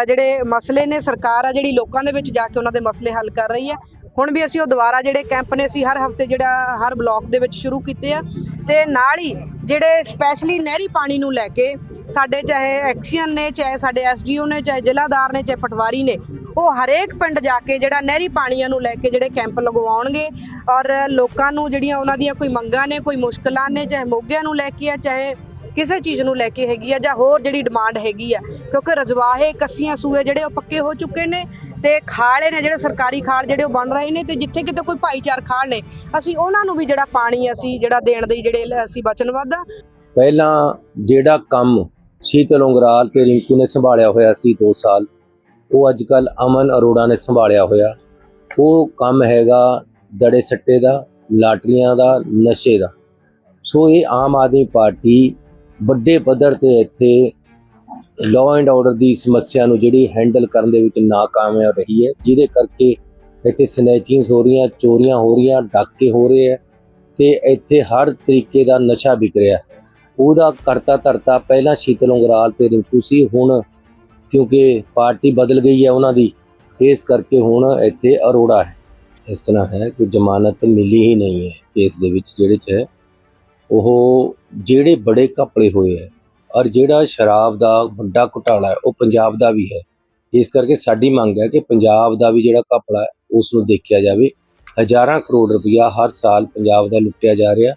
ਜਿਹੜੇ ਮਸਲੇ ਨੇ, ਸਰਕਾਰ ਆ ਜਿਹੜੀ ਲੋਕਾਂ ਦੇ ਵਿੱਚ ਜਾ ਕੇ ਉਹਨਾਂ ਦੇ ਮਸਲੇ ਹੱਲ ਕਰ ਰਹੀ ਹੈ। ਹੁਣ ਵੀ ਅਸੀਂ ਉਹ ਦੁਬਾਰਾ ਜਿਹੜੇ ਕੈਂਪ ਨੇ, ਅਸੀਂ ਹਰ ਹਫ਼ਤੇ ਜਿਹੜਾ, ਹਰ ਬਲਾਕ ਦੇ ਵਿੱਚ ਸ਼ੁਰੂ ਕੀਤੇ ਆ। ਤੇ ਨਾਲ ਹੀ ਜਿਹੜੇ ਸਪੈਸ਼ਲੀ ਨਹਿਰੀ ਪਾਣੀ ਨੂੰ ਲੈ ਕੇ ਸਾਡੇ ਚਾਹੇ ਐਕਸੀਅਨ ਨੇ, ਚਾਹੇ ਸਾਡੇ ਐਸਡੀਓ ਨੇ, ਚਾਹੇ ਜ਼ਿਲ੍ਹਾਦਾਰ ਨੇ, ਚਾਹੇ ਪਟਵਾਰੀ ਨੇ, ਉਹ ਹਰੇਕ ਪਿੰਡ ਜਾ ਕੇ ਜਿਹੜਾ ਨਹਿਰੀ ਪਾਣੀਆਂ ਨੂੰ ਲੈ ਕੇ ਜਿਹੜੇ ਕੈਂਪ ਲਗਵਾਉਣਗੇ ਔਰ ਲੋਕਾਂ ਨੂੰ ਜਿਹੜੀਆਂ ਉਹਨਾਂ ਦੀਆਂ ਕੋਈ ਮੰਗਾਂ ਨੇ, ਕੋਈ ਮੁਸ਼ਕਲਾਂ ਨੇ, ਚਾਹੇ ਮੋਗਿਆਂ ਨੂੰ ਲੈ ਕੇ ਆ, ਚਾਹੇ ਕਿਸੇ ਚੀਜ਼ ਨੂੰ ਲੈ ਕੇ ਹੈਗੀ ਆ ਜਾਂ ਹੋਰ ਜਿਹੜੀ ਡਿਮਾਂਡ ਹੈਗੀ ਆ, ਕਿਉਂਕਿ ਰਜਵਾਹੇ, ਕੱਸੀਆਂ, ਸੂਏ ਜਿਹੜੇ ਉਹ ਪੱਕੇ ਹੋ ਚੁੱਕੇ ਨੇ ਤੇ ਖਾਲੇ ਨੇ ਜਿਹੜੇ ਸਰਕਾਰੀ ਖਾਲ ਜਿਹੜੇ ਉਹ ਬਣ ਰਹੇ ਨੇ ਤੇ ਜਿੱਥੇ ਕਿਤੇ ਕੋਈ ਭਾਈਚਾਰ ਖਾਲ ਨੇ, ਅਸੀਂ ਉਹਨਾਂ ਨੂੰ ਵੀ ਜਿਹੜਾ ਪਾਣੀ ਅਸੀਂ ਜਿਹੜਾ ਦੇਣ ਦੇ ਜਿਹੜੇ ਅਸੀਂ ਵਚਨਬੱਧ ਆ। ਪਹਿਲਾਂ ਜਿਹੜਾ ਕੰਮ ਸ਼ੀਤਲ ਉਂਗਰਾਲ ਤੇ ਰਿੰਕੂ ਨੇ ਸੰਭਾਲਿਆ ਹੋਇਆ ਸੀ 2 ਸਾਲ, ਉਹ ਅੱਜ ਕੱਲ ਅਮਨ ਅਰੋੜਾ ਨੇ ਸੰਭਾਲਿਆ ਹੋਇਆ। ਉਹ ਕੰਮ ਹੈਗਾ ਦੜੇ ਸੱਟੇ ਦਾ, ਲਾਟਰੀਆਂ ਦਾ, ਨਸ਼ੇ ਦਾ। ਸੋ ਇਹ ਆਮ ਆਦਮੀ ਪਾਰਟੀ ਵੱਡੇ ਪੱਧਰ ਤੇ ਇੱਥੇ ਲਾਅ ਐਂਡ ਆਰਡਰ ਦੀ ਸਮੱਸਿਆ ਨੂੰ ਜਿਹੜੀ ਹੈਂਡਲ ਕਰਨ ਦੇ ਵਿੱਚ ਨਾਕਾਮਯਾਬ ਰਹੀ ਹੈ, ਜਿਹਦੇ ਕਰਕੇ ਇੱਥੇ ਸਨੈਚਿੰਗਸ ਹੋ ਰਹੀਆਂ, ਚੋਰੀਆਂ ਹੋ ਰਹੀਆਂ, ਡਾਕੇ ਹੋ ਰਹੇ ਹੈ ਤੇ ਇੱਥੇ ਹਰ ਤਰੀਕੇ ਦਾ ਨਸ਼ਾ ਵਿਕ ਰਿਹਾ। ਉਹਦਾ ਕਰਤਾ ਧਰਤਾ ਪਹਿਲਾਂ ਸ਼ੀਤਲ ਉਂਗਰਾਲ ਤੇ ਰਿੰਕੂ ਸੀ, ਹੁਣ ਕਿਉਂਕਿ ਪਾਰਟੀ ਬਦਲ ਗਈ ਹੈ ਉਹਨਾਂ ਦੀ, ਇਸ ਕਰਕੇ ਹੁਣ ਇੱਥੇ ਅਰੋੜਾ ਹੈ। ਇਸ ਤਰ੍ਹਾਂ ਹੈ ਕਿ ਜ਼ਮਾਨਤ ਮਿਲੀ ਹੀ ਨਹੀਂ ਹੈ ਕੇਸ ਦੇ ਵਿੱਚ ਜਿਹੜੇ ਚ ਹੈ ਉਹ ਜਿਹੜੇ ਬੜੇ ਘਪਲੇ ਹੋਏ ਹੈ ਔਰ ਜਿਹੜਾ ਸ਼ਰਾਬ ਦਾ ਵੱਡਾ ਘੁਟਾਲਾ ਹੈ, ਉਹ ਪੰਜਾਬ ਦਾ ਵੀ ਹੈ। ਇਸ ਕਰਕੇ ਸਾਡੀ ਮੰਗ ਹੈ ਕਿ ਪੰਜਾਬ ਦਾ ਵੀ ਜਿਹੜਾ ਘਪਲਾ ਹੈ ਉਸ ਨੂੰ ਦੇਖਿਆ ਜਾਵੇ। ਹਜ਼ਾਰਾਂ ਕਰੋੜ ਰੁਪਇਆ ਹਰ ਸਾਲ ਪੰਜਾਬ ਦਾ ਲੁੱਟਿਆ ਜਾ ਰਿਹਾ।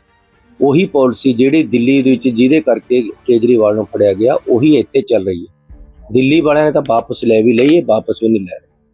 ਉਹੀ ਪਾਲਿਸੀ ਜਿਹੜੀ ਦਿੱਲੀ ਦੇ ਵਿੱਚ ਜਿਹਦੇ ਕਰਕੇ ਕੇਜਰੀਵਾਲ ਨੂੰ ਫੜਿਆ ਗਿਆ, ਉਹੀ ਇੱਥੇ ਚੱਲ ਰਹੀ ਹੈ। ਦਿੱਲੀ ਵਾਲਿਆਂ ਨੇ ਤਾਂ ਵਾਪਸ ਲੈ ਵੀ ਲਈ ਹੈ, ਵਾਪਸ ਵੀ ਨਹੀਂ ਲੈ ਰਹੇ।